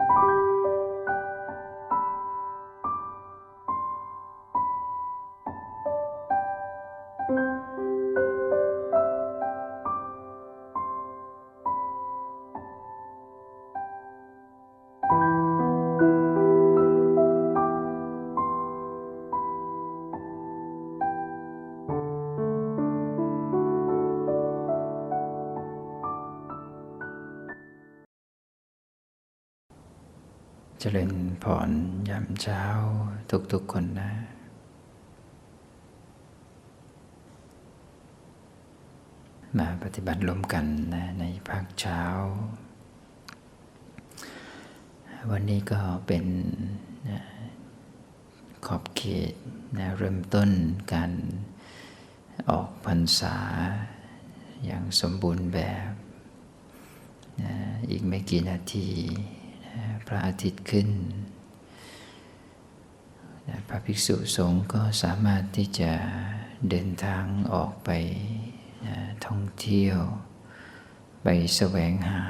เจ ริญพรยามเช้าทุกๆคนนะ มาปฏิบัติร่วมกันนะในภาคเช้า วันนี้ก็เป็นนะขอบเขตนะเริ่มต้นการออกพรรษา อย่างสมบูรณ์แบบนะอีกไม่กี่นาที พระอาทิตย์ขึ้น พระภิกษุสงฆ์ก็สามารถที่จะเดินทางออกไปท่องเที่ยว ไปแสวงหา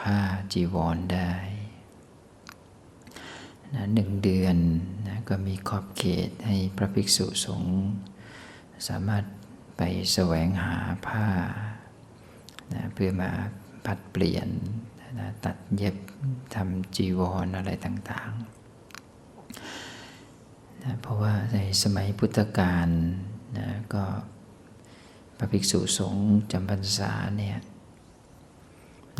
ผ้าจีวรได้นะหนึ่งเดือนนะก็มีขอบเขตให้พระภิกษุสงฆ์สามารถไปแสวงหาผ้านะเพื่อมาพัดเปลี่ยน นะตัดเย็บทำจีวรออะไรต่างๆนะเพราะว่าในสมัยพุทธกาลนะก็พระภิกษุสงฆ์จำพรรษาเนี่ย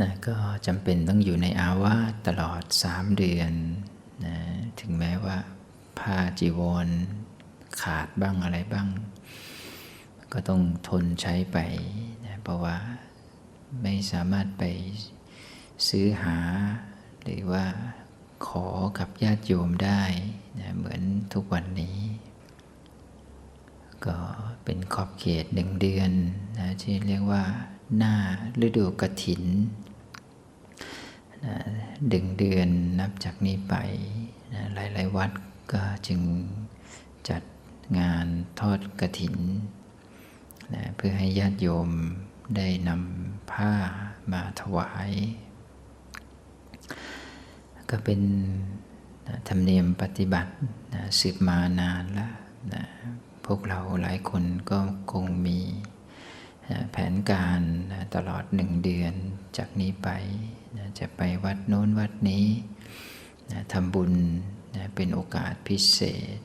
นะก็จำเป็นต้องอยู่ในอาวาสตลอดสามเดือนนะถึงแม้ว่าผ้าจีวรขาดบ้างอะไรบ้าง ก็ต้องทนใช้ไปนะเพราะว่าไม่สามารถไป ซื้อหา หรือว่าขอกับญาติโยมได้นะเหมือนทุกวันนี้ ก็เป็นขอบเขตหนึ่งเดือนนะที่เรียกว่า หน้าฤดูกระถินนะดึงเดือนนับจากนี้ไปนะหลาย ๆ วัดก็จึงจัดงานทอดกระถินนะเพื่อให้ญาติโยมได้นำผ้ามาถวาย ก็เป็นธรรมเนียมปฏิบัตินะสืบมานานแล้วนะพวกเราหลายคนก็คงมีนะแผนการนะตลอดหนึ่งเดือนจากนี้ไปนะจะไปวัดโน้นวัดนี้นะทำบุญนะเป็นโอกาสพิเศษ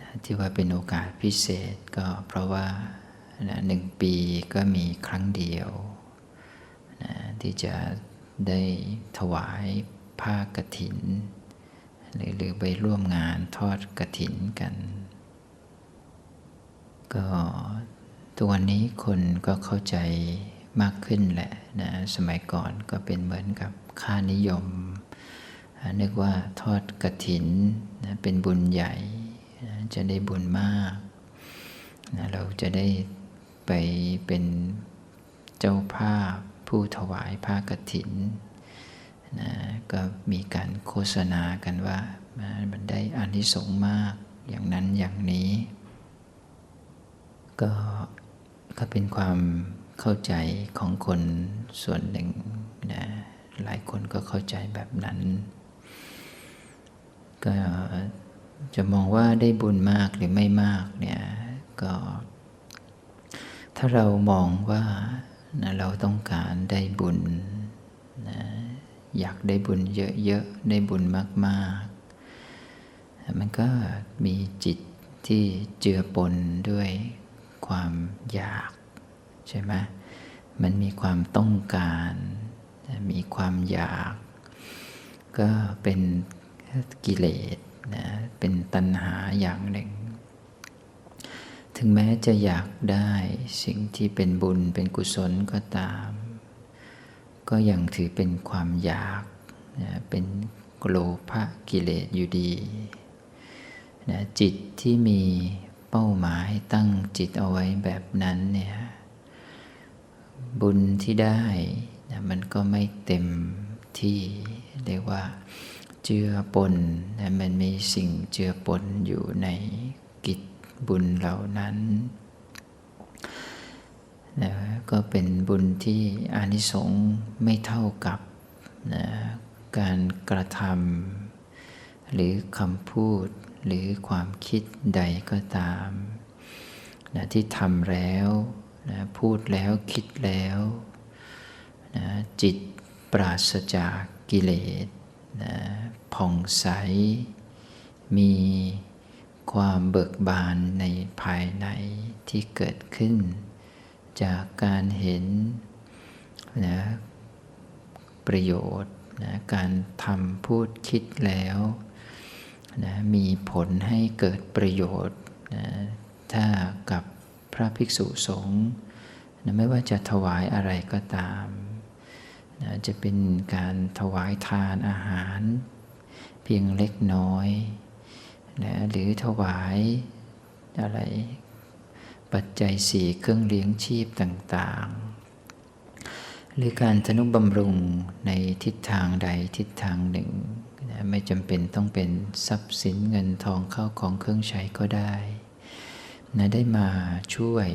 นะที่ว่าเป็นโอกาสพิเศษก็เพราะว่านะหนึ่งปีก็มีครั้งเดียวนะที่จะ ได้ถวายผ้ากฐิน หรือหรือไปร่วมงานทอดกฐินกัน ก็ทุกวันนี้คนก็เข้าใจมากขึ้นแหละนะสมัยก่อนก็เป็นเหมือนกับค่านิยมนึกว่าทอดกระถินนะเป็นบุญใหญ่นะจะได้บุญมากนะเราจะได้ไปเป็นเจ้าภาพ ผู้ถวายผ้ากฐินนะก็มีการโฆษณากันว่ามันได้อานิสงส์มากอย่างนั้นอย่างนี้ ก็ก็เป็นความเข้าใจของคนส่วนหนึ่งนะหลายคนก็เข้าใจแบบนั้น ก็จะมองว่าได้บุญมากหรือไม่มากเนี่ยก็ถ้าเรามองว่า นะเราต้องการได้บุญนะอยากได้บุญเยอะๆ ได้บุญมากๆ มันก็มีจิตที่เจือปนด้วยความอยากใช่ไหมมันมีความต้องการ มีความอยาก ก็เป็นกิเลสนะเป็นตัณหาอย่างหนึ่ง ถึงแม้จะอยากได้สิ่งที่เป็นบุญเป็นกุศลก็ตาม ก็ยังถือเป็นความอยากนะเป็นโลภะกิเลสอยู่ดีนะจิตที่มีเป้าหมายตั้งจิตเอาไว้แบบนั้นเนี่ยบุญที่ได้นะมันก็ไม่เต็มที่เรียกว่าเจือปนนะมันมีสิ่งเจือปนอยู่ในกิจ บุญเหล่านั้นนะก็เป็นบุญที่อานิสงส์ไม่เท่ากับนะการกระทำหรือคำพูดหรือความคิดใดก็ตามนะที่ทำแล้วนะพูดแล้วคิดแล้วนะจิตปราศจากกิเลสนะผ่องใส มี ความเบิกบานในภายในที่เกิดขึ้น จากการเห็นนะประโยชน์นะการทำพูดคิดแล้วนะมีผลให้เกิดประโยชน์นะถ้ากับพระภิกษุสงฆ์นะไม่ว่าจะถวายอะไรก็ตามนะจะเป็นการถวายทานอาหาร เพียงเล็กน้อย นะหรือถวายอะไรปัจจัยสี่เครื่องเลี้ยงชีพต่างๆ หรือการทนุบำรุงในทิศทางใดทิศทางหนึ่งนะไม่จำเป็นต้องเป็นทรัพย์สินเงินทองเข้าของเครื่องใช้ก็ได้นะได้มาช่วย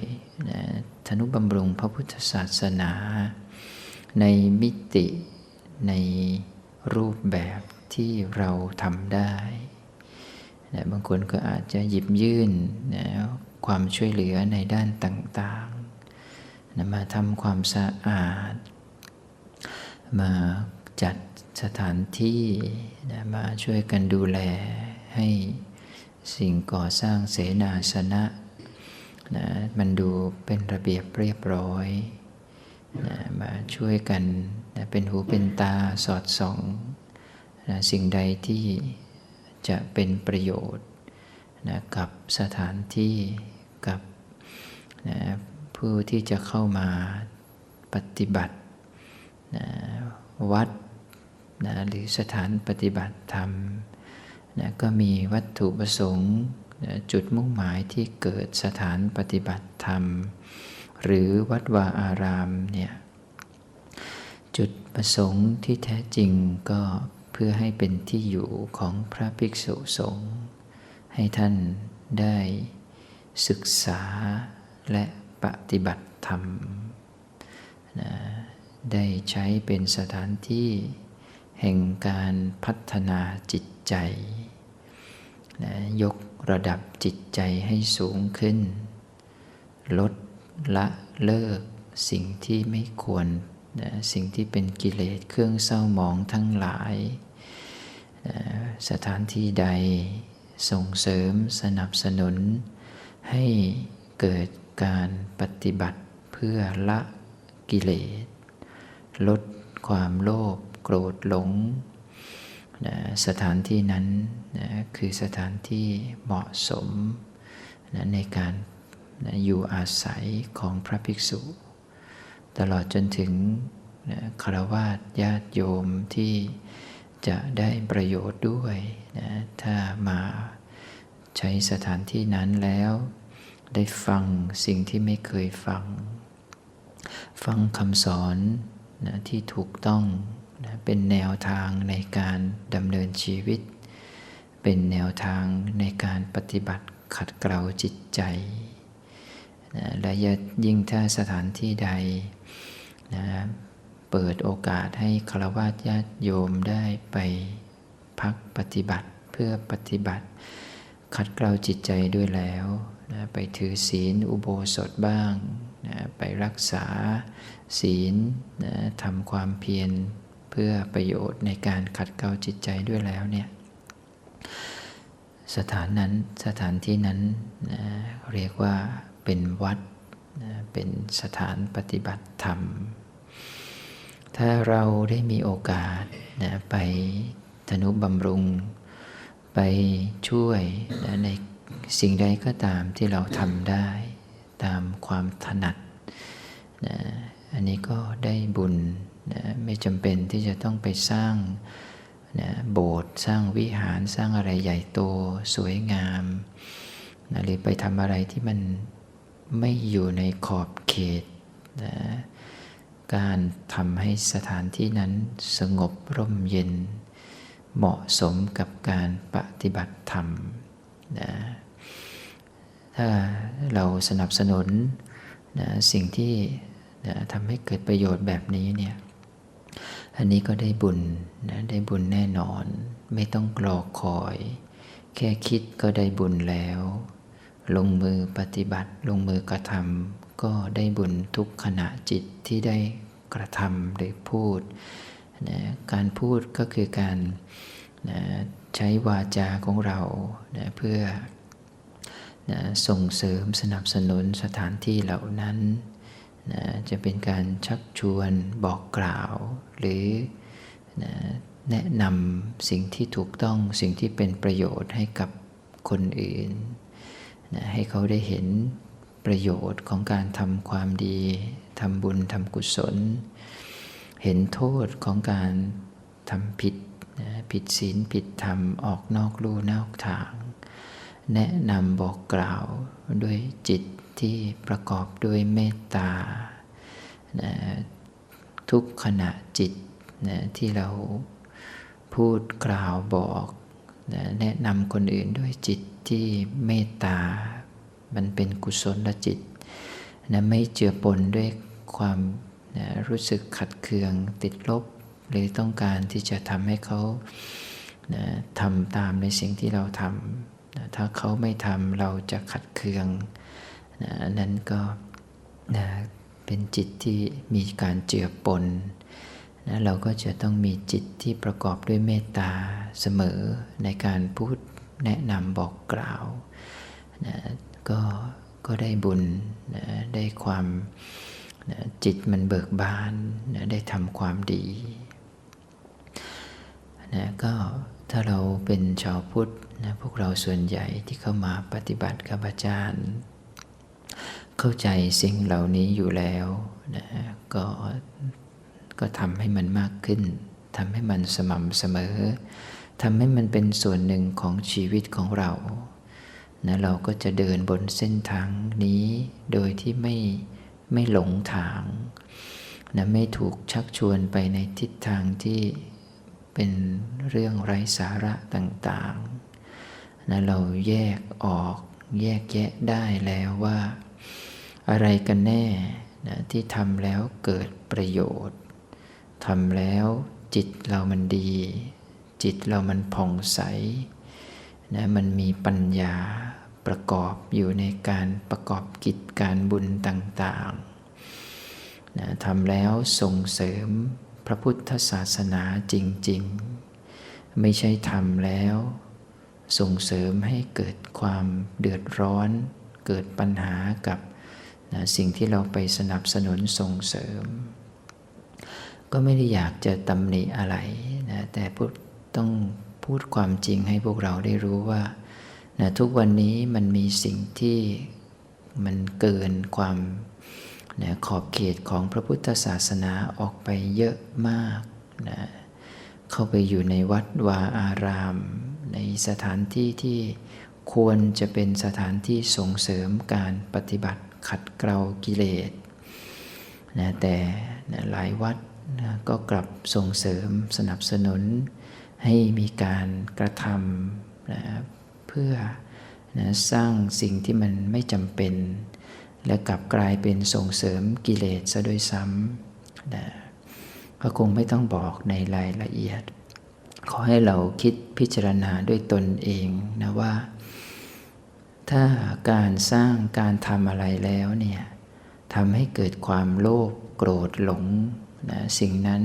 นะธนุบำรุงพระพุทธศาสนา ในมิติในรูปแบบที่เราทำได้ นะบางคนก็อาจจะหยิบยื่นนะความช่วยเหลือในด้านต่างๆนะมาทำความสะอาด มาจัดสถานที่นะมาช่วยกันดูแลให้สิ่งก่อสร้างเสนาสนะนะมันดูเป็นระเบียบเรียบร้อยนะมาช่วยกันนะเป็นหูเป็นตาสอดส่องนะสิ่งใดที่ จะเป็นประโยชน์นะกับสถานที่กับนะผู้ที่จะเข้ามาปฏิบัตินะวัดนะหรือสถานปฏิบัติธรรมนะก็มีวัตถุประสงค์นะจุดมุ่งหมายที่เกิดสถานปฏิบัติธรรม หรือวัดวาอารามเนี่ยจุดประสงค์ที่แท้จริงก็ เพื่อให้เป็นที่อยู่ของพระภิกษุสงฆ์ให้ท่านได้ศึกษาและปฏิบัติธรรมนะได้ใช้เป็นสถานที่แห่งการพัฒนาจิตใจนะยกระดับจิตใจให้สูงขึ้น ลดละเลิกสิ่งที่ไม่ควรนะสิ่งที่เป็นกิเลสเครื่องเศร้าหมองทั้งหลาย สถานที่ใดส่งเสริมสนับสนุน ให้เกิดการปฏิบัติเพื่อละกิเลส ลดความโลภโกรธหลงนะสถานที่นั้นนะคือสถานที่เหมาะสมนะในการนะอยู่อาศัยของพระภิกษุ ตลอดจนถึงนะคารวะญาติโยมที่ จะได้ประโยชน์ด้วยนะถ้ามาใช้สถานที่นั้นแล้ว ได้ฟังสิ่งที่ไม่เคยฟัง ฟังคำสอนนะที่ถูกต้องนะเป็นแนวทางในการดำเนินชีวิต เป็นแนวทางในการปฏิบัติขัดเกลาจิตใจนะและยิ่งถ้าสถานที่ใดนะ เปิดโอกาสให้ฆราวาสญาติโยมได้ไปพักปฏิบัติเพื่อปฏิบัติขัดเกลาจิตใจด้วยแล้วนะไปถือศีลอุโบสถบ้างนะไปรักษาศีลนะทำความเพียรเพื่อประโยชน์ในการขัดเกลาจิตใจด้วยแล้วเนี่ยสถานนั้นสถานที่นั้นนะเรียกว่าเป็นวัดนะเป็นสถานปฏิบัติธรรม ถ้าเราได้มีโอกาสนะไปธนุบำรุง ไปช่วยนะในสิ่งใดก็ตามที่เราทำได้ตามความถนัดนะอันนี้ก็ได้บุญนะไม่จำเป็นที่จะต้องไปสร้างนะโบสถ์สร้างวิหารสร้างอะไรใหญ่โตสวยงามนะหรือไปทำอะไรที่มันไม่อยู่ในขอบเขตนะ การทำให้สถานที่นั้นสงบร่มเย็น เหมาะสมกับการปฏิบัติธรรมนะถ้าเราสนับสนุนนะสิ่งที่นะทำให้เกิดประโยชน์แบบนี้เนี่ยอันนี้ก็ได้บุญนะได้บุญแน่นอน ไม่ต้องรอคอย แค่คิดก็ได้บุญแล้ว ลงมือปฏิบัติลงมือกระทำ ก็ได้บุญทุกขณะจิตที่ได้กระทำหรือพูดนะการพูดก็คือการนะใช้วาจาของเรานะเพื่อนะส่งเสริมสนับสนุนสถานที่เหล่านั้นนะจะเป็นการชักชวนบอกกล่าว หรือนะแนะนำสิ่งที่ถูกต้องสิ่งที่เป็นประโยชน์ให้กับคนอื่นนะให้เขาได้เห็น ประโยชน์ของการทำความดีทำบุญทำกุศล เห็นโทษของการทำผิดผิดศีลผิดธรรมออกนอกลู่นอกทาง แนะนำบอกกล่าวด้วยจิตที่ประกอบด้วยเมตตาทุกขณะจิตที่เราพูดกล่าวบอก แนะนำคนอื่นด้วยจิตที่เมตตา มันเป็นกุศลลจิตนะไม่เจือปนด้วยความนะรู้สึกขัดเคืองติดลบ หรือต้องการที่จะทำให้เขานะทำตามในสิ่งที่เราทำนะถ้าเขาไม่ทำเราจะขัดเคืองนะนั้นก็นะเป็นจิตที่มีการเจือปนนะเราก็จะต้องมีจิตที่ประกอบด้วยเมตตาเสมอในการพูดแนะนำบอกกล่าวนะ ก็ก็ได้บุญนะได้ความนะจิตมันเบิกบานนะได้ทำความดีนะก็ถ้าเราเป็นชาวพุทธนะพวกเราส่วนใหญ่ที่เข้ามาปฏิบัติกับอาจารย์ เข้าใจสิ่งเหล่านี้อยู่แล้วนะก็ก็ทำให้มันมากขึ้นทำให้มันสม่ำเสมอทำให้มันเป็นส่วนหนึ่งของชีวิตของเรา นะเราก็จะเดินบนเส้นทางนี้โดยที่ไม่ไม่หลงทางนะไม่ถูกชักชวนไปในทิศทางที่เป็นเรื่องไร้สาระต่างๆนะเราแยกออกแยกแยะได้แล้วว่า อะไรกันแน่นะที่ทำแล้วเกิดประโยชน์ทำแล้วจิตเรามันดี จิตเรามันผ่องใสนะมันมีปัญญา ประกอบอยู่ในการประกอบกิจการบุญต่างๆนะทำแล้วส่งเสริมพระพุทธศาสนาจริง ๆ ไม่ใช่ทำแล้ว ส่งเสริมให้เกิดความเดือดร้อน เกิดปัญหากับนะสิ่งที่เราไปสนับสนุนส่งเสริม ก็ไม่ได้อยากจะตำหนิอะไรนะแต่พูดต้องพูดความจริงให้พวกเราได้รู้ว่า นะทุกวันนี้มันมีสิ่งที่มันเกินความนะขอบเขตของพระพุทธศาสนาออกไปเยอะมากนะเข้าไปอยู่ในวัดวาอาราม ในสถานที่ที่ควรจะเป็นสถานที่ส่งเสริมการปฏิบัติขัดเกลากิเลสนะแต่นะหลายวัดนะก็กลับส่งเสริมสนับสนุนให้มีการกระทำนะ เพื่อนะสร้างสิ่งที่มันไม่จำเป็น และกลับกลายเป็นส่งเสริมกิเลสซะด้วยซ้ำนะก็คงไม่ต้องบอกในรายละเอียด ขอให้เราคิดพิจารณาด้วยตนเองนะว่า ถ้าการสร้างการทำอะไรแล้วเนี่ยทำให้เกิดความโลภโกรธหลงนะสิ่งนั้น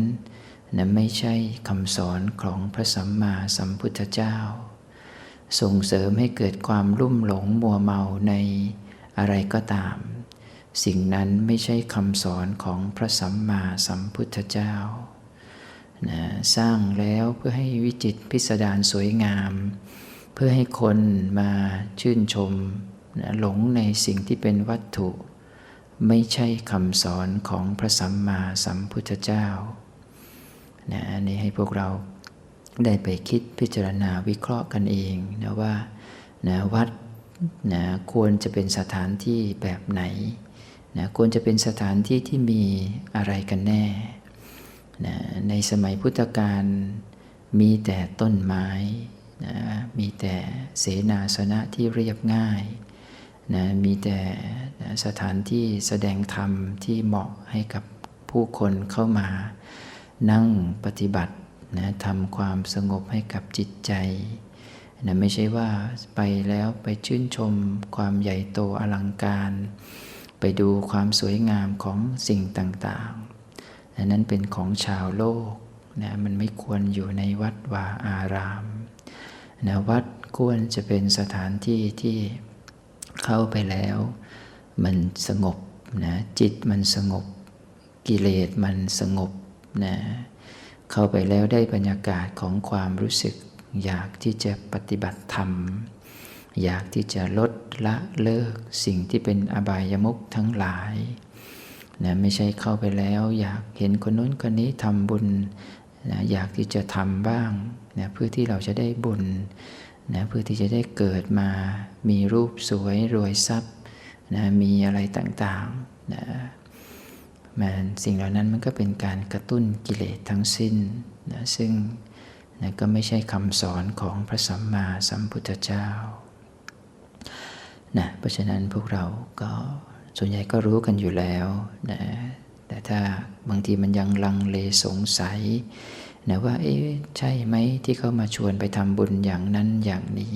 นะไม่ใช่คำสอนของพระสัมมาสัมพุทธเจ้า ส่งเสริมให้เกิดความรุ่มหลงมัวเมาในอะไรก็ตาม สิ่งนั้นไม่ใช่คำสอนของพระสัมมาสัมพุทธเจ้านะสร้างแล้วเพื่อให้วิจิตพิสดารสวยงาม เพื่อให้คนมาชื่นชมนะหลงในสิ่งที่เป็นวัตถุ ไม่ใช่คำสอนของพระสัมมาสัมพุทธเจ้านะอันนี้ให้พวกเรา ได้ไปคิดพิจารณาวิเคราะห์กันเองนะว่านะวัดนะควรจะเป็นสถานที่แบบไหนนะควรจะเป็นสถานที่ที่มีอะไรกันแน่นะในสมัยพุทธกาลมีแต่ต้นไม้นะมีแต่เสนาสนะที่เรียบง่ายนะมีแต่นะสถานที่แสดงธรรมที่เหมาะให้กับผู้คนเข้ามานั่งปฏิบัติ นะทำความสงบให้กับจิตใจนะไม่ใช่ว่าไปแล้วไปชื่นชม ความใหญ่โตอลังการ ไปดูความสวยงามของสิ่งต่างๆนะนั้นเป็นของชาวโลกนะมันไม่ควรอยู่ในวัดวาอารามนะวัดควรจะเป็นสถานที่ที่เข้าไปแล้ว มันสงบนะจิตมันสงบ กิเลสมันสงบนะ เข้าไปแล้วได้บรรยากาศของความรู้สึก อยากที่จะปฏิบัติธรรม อยากที่จะลดละเลิกสิ่งที่เป็นอบายมุขทั้งหลายนะไม่ใช่เข้าไปแล้วอยากเห็นคนนู้นคนนี้ทำบุญนะอยากที่จะทำบ้างนะเพื่อที่เราจะได้บุญนะเพื่อที่จะได้เกิดมา มีรูปสวยรวยทรัพย์นะมีอะไรต่างๆนะ มันสิ่งเหล่านั้นมันก็เป็นการกระตุ้นกิเลสทั้งสิ้นนะซึ่งนะก็ไม่ใช่คำสอนของพระสัมมาสัมพุทธเจ้านะเพราะฉะนั้นพวกเราก็ส่วนใหญ่ก็รู้กันอยู่แล้วนะแต่ถ้าบางทีมันยังลังเลสงสัยนะว่าเอ๊ะใช่ไหมที่เขามาชวนไปทำบุญอย่างนั้นอย่างนี้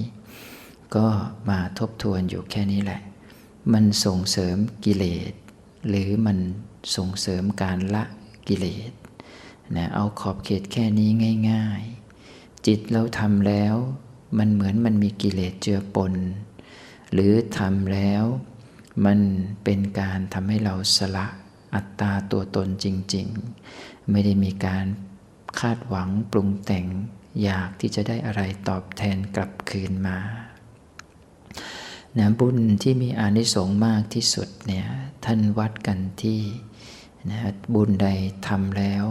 ก็มาทบทวนอยู่แค่นี้แหละ มันส่งเสริมกิเลส หรือมัน ส่งเสริมการละกิเลสนะเอาขอบเขตแค่นี้ง่าย ๆ จิตเราทำแล้วมันเหมือนมันมีกิเลสเจือปน หรือทำแล้วมันเป็นการทำให้เราสละอัตตาตัวตนจริง ๆ ไม่ได้มีการคาดหวังปรุงแต่งอยากที่จะได้อะไรตอบแทนกลับคืนมา นะบุญที่มีอานิสงส์มากที่สุดเนี่ยท่านวัดกันที่นะบุญใดทำแล้ว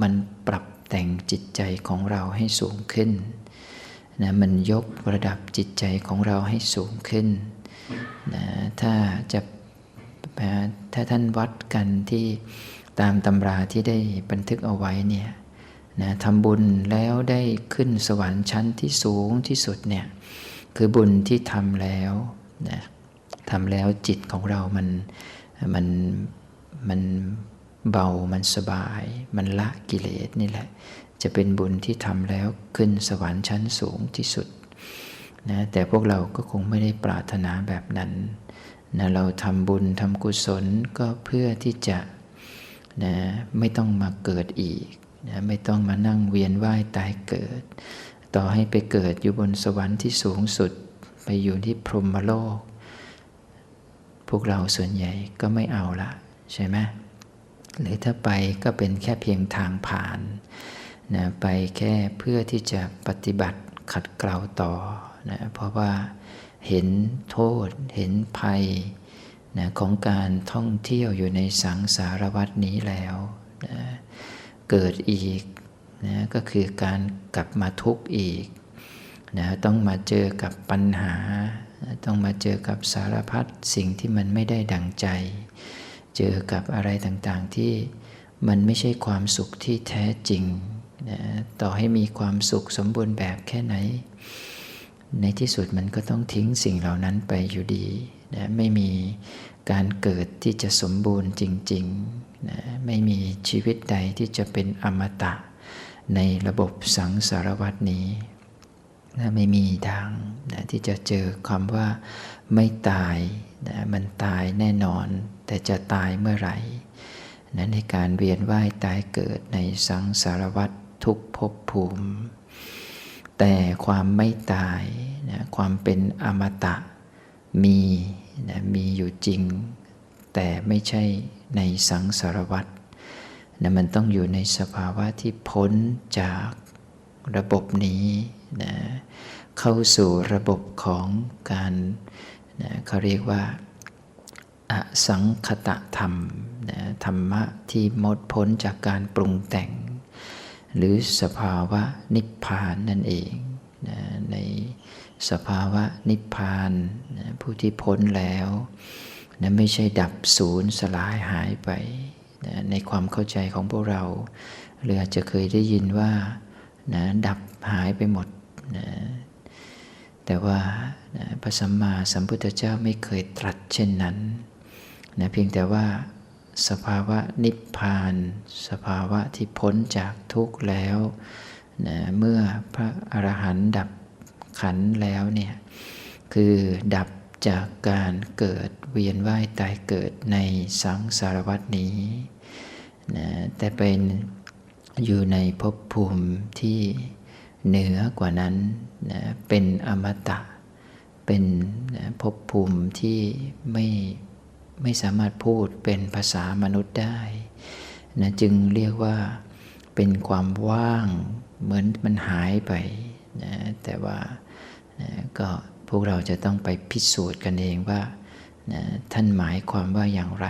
มันปรับแต่งจิตใจของเราให้สูงขึ้นนะมันยกระดับจิตใจของเราให้สูงขึ้นนะถ้าจะถ้าท่านวัดกันที่ตามตำราที่ได้บันทึกเอาไว้เนี่ยนะทำบุญแล้วได้ขึ้นสวรรค์ชั้นที่สูงที่สุดเนี่ย คือบุญที่ทำแล้วนะทำแล้วจิตของเรามันมันมันเบา มันสบาย มันละกิเลสนี่แหละ จะเป็นบุญที่ทำแล้วขึ้นสวรรค์ชั้นสูงที่สุดนะแต่พวกเราก็คงไม่ได้ปรารถนาแบบนั้นนะเราทำบุญทำกุศลก็เพื่อที่จะนะไม่ต้องมาเกิดอีกนะไม่ต้องมานั่งเวียนว่ายตายเกิด ต่อให้ไปเกิดอยู่บนสวรรค์ที่สูงสุด ไปอยู่ที่พรหมโลก พวกเราส่วนใหญ่ก็ไม่เอาละใช่ไหมหรือถ้าไปก็เป็นแค่เพียงทางผ่านนะไปแค่เพื่อที่จะปฏิบัติขัดเกลาต่อนะเพราะว่าเห็นโทษ เห็นภัยนะของการท่องเที่ยวอยู่ในสังสารวัตนี้แล้วนะเกิดอีก นะก็คือการกลับมาทุกข์อีกนะต้องมาเจอกับปัญหา ต้องมาเจอกับสารพัดสิ่งที่มันไม่ได้ดังใจ เจอกับอะไรต่างๆที่มันไม่ใช่ความสุขที่แท้จริงนะต่อให้มีความสุขสมบูรณ์แบบแค่ไหน ในที่สุดมันก็ต้องทิ้งสิ่งเหล่านั้นไปอยู่ดีนะไม่มีการเกิดที่จะสมบูรณ์จริงๆนะไม่มีชีวิตใดที่จะเป็นอมตะ ในระบบสังสารวัตนี้นะไม่มีทางนะที่จะเจอคำว่าไม่ตายนะมันตายแน่นอน แต่จะตายเมื่อไหร่นะในการเวียนว่ายตายเกิดในสังสารวัตทุกภพภูมิ แต่ความไม่ตายนะความเป็นอมตะมีนะมีอยู่จริง แต่ไม่ใช่ในสังสารวัตร นะมันต้องอยู่ในสภาวะที่พ้นจากระบบนี้นะเข้าสู่ระบบของการนะเขาเรียกว่าอสังคตะธรรมนะธรรมะที่หมดพ้นจากการปรุงแต่ง หรือสภาวะนิพพานนั่นเองนะในสภาวะนิพพานนะผู้ที่พ้นแล้วนะไม่ใช่ดับศูนย์สลายหายไป นะในความเข้าใจของพวกเราเรืออาจจะเคยได้ยินว่านะดับหายไปหมดนะแต่ว่านะพระสัมมาสัมพุทธเจ้าไม่เคยตรัสเช่นนั้นนะเพียงแต่ว่าสภาวะนิพพาน สภาวะที่พ้นจากทุกข์แล้วนะเมื่อพระอรหันต์ดับขันแล้วเนี่ยคือดับจากการเกิดเวียนว่ายตายเกิดในสังสารวัตนี้ นะแต่เป็นอยู่ในภพภูมิที่เหนือกว่านั้นนะเป็นอมตะ เป็นนะภพภูมิที่ไม่ไม่สามารถพูดเป็นภาษามนุษย์ได้นะจึงเรียกว่าเป็นความว่างเหมือนมันหายไปนะแต่ว่านะก็พวกเราจะต้องไปพิสูจน์กันเองว่านะท่านหมายความว่าอย่างไร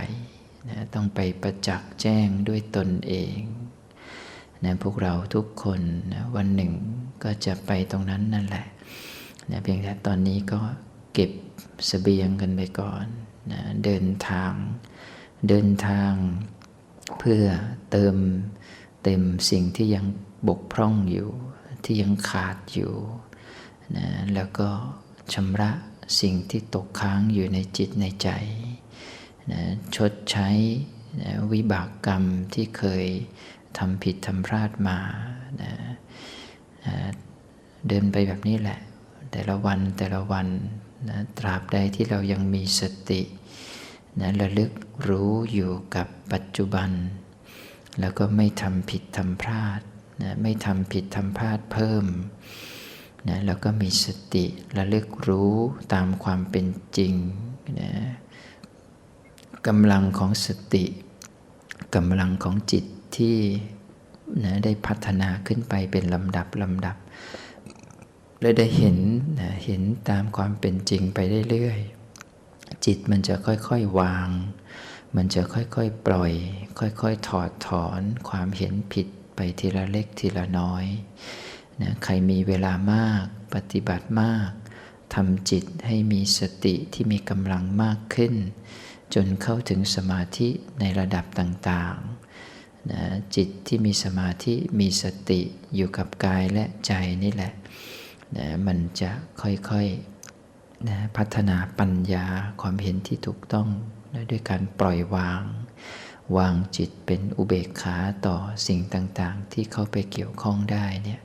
นะต้องไปประจักษ์แจ้งด้วยตนเองนะพวกเราทุกคนนะวันหนึ่งก็จะไปตรงนั้นนั่นแหละนะเพียงแต่ตอนนี้ก็เก็บสเสบียงกันไปก่อนนะเดินทาง เดินทางเพื่อเติมเต็มสิ่งที่ยังบกพร่องอยู่ ที่ยังขาดอยู่นะแล้วก็ชำระสิ่งที่ตกค้างอยู่ในจิตในใจ นะชดใช้นะวิบากกรรมที่เคยทำผิดทำพลาดมานะนะเดินไปแบบนี้แหละ แต่ละวันแต่ละวันนะตราบใดที่เรายังมีสตินะระลึกรู้อยู่กับปัจจุบัน แล้วก็ไม่ทำผิดทำพลาดนะไม่ทำผิดทำพลาดเพิ่มนะแล้วก็มีสติระลึกรู้ตามความเป็นจริงนะ กำลังของสติกำลังของจิตที่นะได้พัฒนาขึ้นไปเป็นลำดับลำดับและได้เห็นนะเห็นตามความเป็นจริงไปเรื่อยๆจิตมันจะค่อยๆวาง มันจะค่อยๆปล่อย ค่อยๆถอดถอนความเห็นผิดไปทีละเล็กทีละน้อยนะใครมีเวลามาก ปฏิบัติมากทำจิตให้มีสติที่มีกำลังมากขึ้น จนเข้าถึงสมาธิในระดับต่างๆนะจิตที่มีสมาธิมีสติอยู่กับกายและใจนี่แหละนะมันจะค่อยๆนะพัฒนาปัญญาความเห็นที่ถูกต้องนะด้วยการปล่อยวาง วางจิตเป็นอุเบกขาต่อสิ่งต่างๆ ที่เข้าไปเกี่ยวข้องได้เนี่ย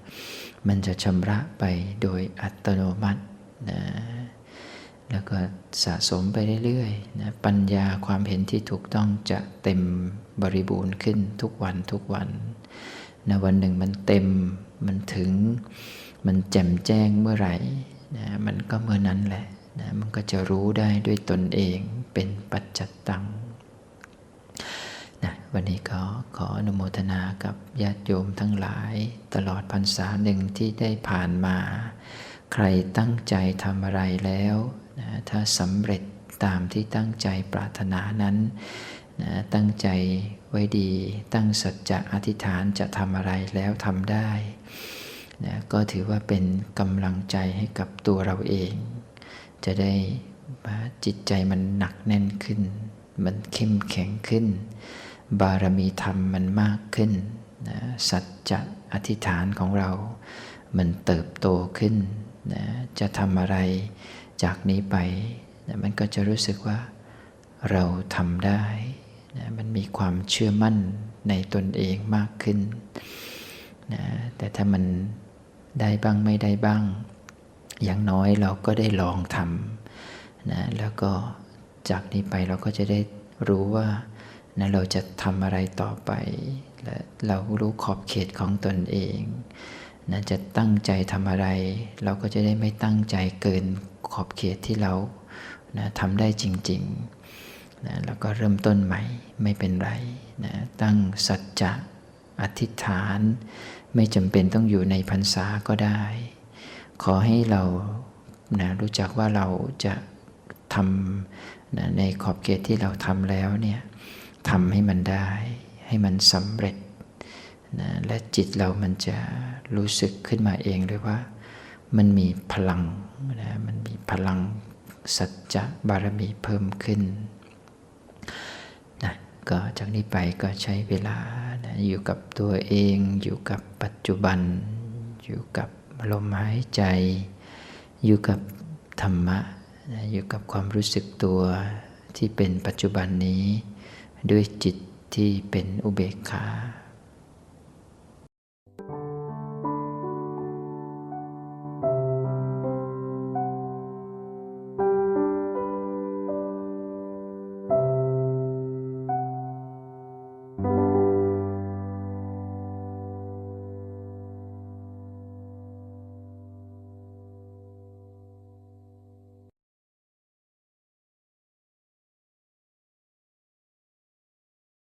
มันจะชำระไปโดยอัตโนมัตินะ แล้วก็สะสมไปเรื่อยๆนะปัญญาความเห็นที่ถูกต้องจะเต็มบริบูรณ์ขึ้นทุกวันทุกวันนะวันหนึ่งมันเต็มมันถึง มันแจ่มแจ้งเมื่อไหร่นะมันก็เมื่อนั้นแหละนะมันก็จะรู้ได้ด้วยตนเองเป็นปัจจัตตังนะวันนี้ก็ขออนุโมทนากับญาติโยมทั้งหลาย ตลอดพรรษาหนึ่งที่ได้ผ่านมา ใครตั้งใจทำอะไรแล้วนะถ้าสำเร็จตามที่ตั้งใจปรารถนานั้นนะตั้งใจไว้ดี ตั้งสัจจะอธิษฐานจะทำอะไรแล้วทำได้นะก็ถือว่าเป็นกำลังใจให้กับตัวเราเอง จะได้จิตใจมันหนักแน่นขึ้น มันเข้มแข็งขึ้น บารมีธรรมมันมากขึ้นนะสัจจะอธิษฐานของเรา มันเติบโตขึ้น นะจะทำอะไรจากนี้ไปนะมันก็จะรู้สึกว่าเราทำได้นะมันมีความเชื่อมั่นในตนเองมากขึ้นนะแต่ถ้ามันได้บ้างไม่ได้บ้าง อย่างน้อยเราก็ได้ลองทำนะแล้วก็จากนี้ไปเราก็จะได้รู้ว่านะเราจะทำอะไรต่อไป และเรารู้ขอบเขตของตนเอง นะจะตั้งใจทำอะไร เราก็จะได้ไม่ตั้งใจเกินขอบเขตที่เรานะทำได้จริงๆนะแล้วก็เริ่มต้นใหม่ไม่เป็นไรนะตั้งสัจจะอธิษฐาน ไม่จำเป็นต้องอยู่ในพรรษาก็ได้ ขอให้เรานะรู้จักว่าเราจะทำนะในขอบเขตที่เราทำแล้วเนี่ยทำให้มันได้ ให้มันสำเร็จนะและจิตเรามันจะ รู้สึกขึ้นมาเองเลยว่า มันมีพลังนะมันมีพลังสัจจะบารมีเพิ่มขึ้นนะก็จากนี้ไปก็ใช้เวลานะอยู่กับตัวเอง อยู่กับปัจจุบัน อยู่กับลมหายใจ อยู่กับธรรมะนะอยู่กับความรู้สึกตัวที่เป็นปัจจุบันนี้ ด้วยจิตที่เป็นอุเบกขา